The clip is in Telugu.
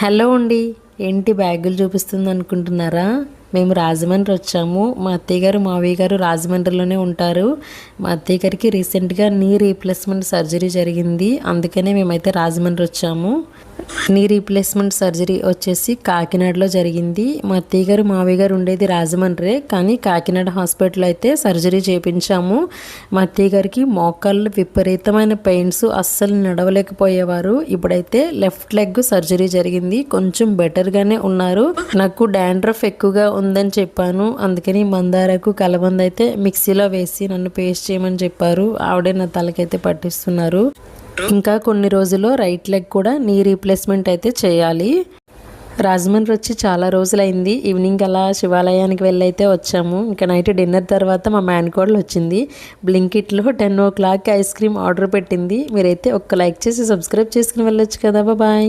హలో అండి. ఏంటి బ్యాగులు చూపిస్తుంది అనుకుంటున్నారా? మేము రాజమండ్రి వచ్చాము. మా అత్తయ్య గారు మావయ్య గారు రాజమండ్రిలోనే ఉంటారు. మా అత్తయ్య గారికి రీసెంట్గా నీ రీప్లేస్మెంట్ సర్జరీ జరిగింది. అందుకనే మేమైతే రాజమండ్రి వచ్చాము. నీ రీప్లేస్మెంట్ సర్జరీ వచ్చేసి కాకినాడలో జరిగింది. మా అత్తయ్య గారు మావయ్య గారు ఉండేది రాజమండ్రి. కానీ కాకినాడ హాస్పిటల్ అయితే సర్జరీ చేయించాము మా అత్తయ్య గారికి మోకాళ్ళు విపరీతమైన పెయిన్స్ అస్సలు నడవలేకపోయేవారు. ఇప్పుడైతే లెఫ్ట్ లెగ్ సర్జరీ జరిగింది. కొంచెం బెటర్గానే ఉన్నారు. నాకు డాండ్రఫ్ ఎక్కువగా ఉందని చెప్పాను. అందుకని మందారకు కలబంద అయితే మిక్సీలో వేసి నన్ను పేస్ట్ చేయమని చెప్పారు. ఆవిడే నా తలకైతే పట్టిస్తున్నారు. ఇంకా కొన్ని రోజుల్లో రైట్ లెగ్ కూడా నీ రీప్లేస్మెంట్ అయితే చేయాలి. రాజమండ్రి వచ్చి చాలా రోజులైంది. ఈవినింగ్ అలా శివాలయానికి వెళ్ళైతే వచ్చాము. ఇంకా నైట్ డిన్నర్ తర్వాత మా మేనకోడలు వచ్చింది. బ్లింకిట్లో ten o'clock ice cream order పెట్టింది. మీరైతే ఒక్క లైక్ చేసి సబ్స్క్రైబ్ చేసుకుని వెళ్ళొచ్చు కదా. బాయ్